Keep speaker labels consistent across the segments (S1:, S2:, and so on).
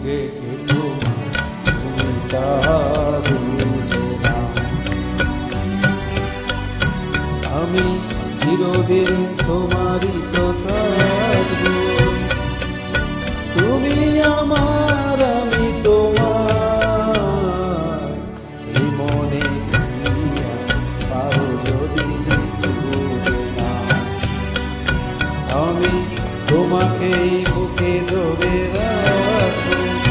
S1: তোমার তুমি তা আমি চিরদিন তোমারই তো থাকব। তুমি আমার, আমি তোমার। এই মনে কি আছে পারো যদি না আমি তোমাকে বুকে ধরে রাখব।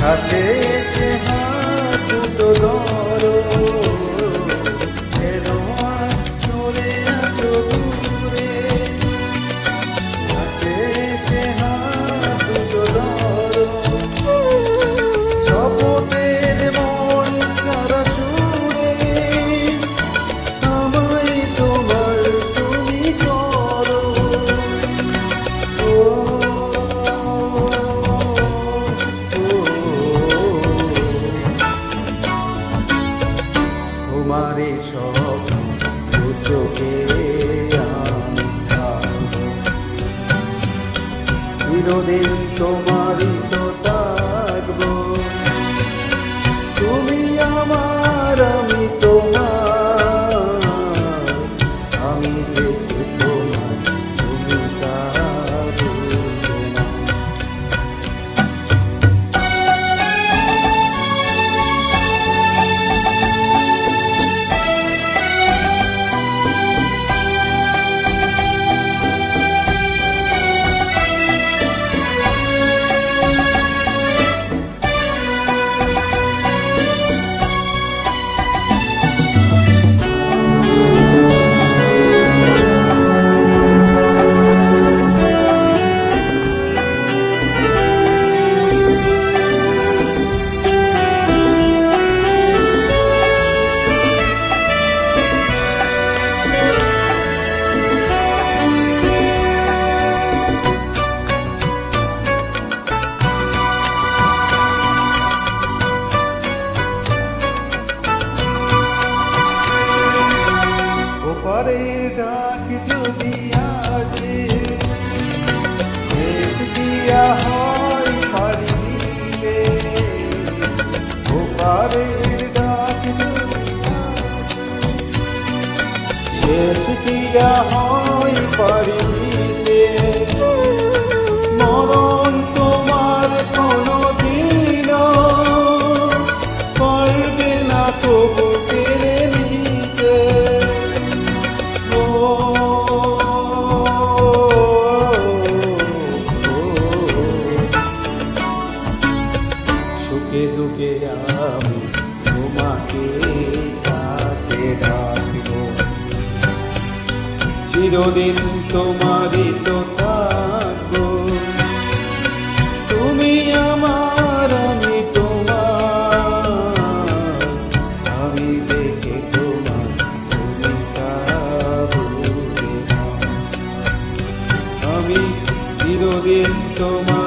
S1: কাছে এসে হাত দুটো তোমারে স্বপ্ন দু চোখে আমি। চিরদিন তোমারই তো থাকব তুমি আমার ওপারের ডাক যদি আসে, শেষ দিয়া হয় পারি দিতে ওপারের ডাক যদি শেষ দিয়া হয় কাছে চিরদিন তোমারই তো থাকব। তুমি আমার, আমি তোমার। আমি যে কে তোমার তুমি আমি চিরদিন তোমার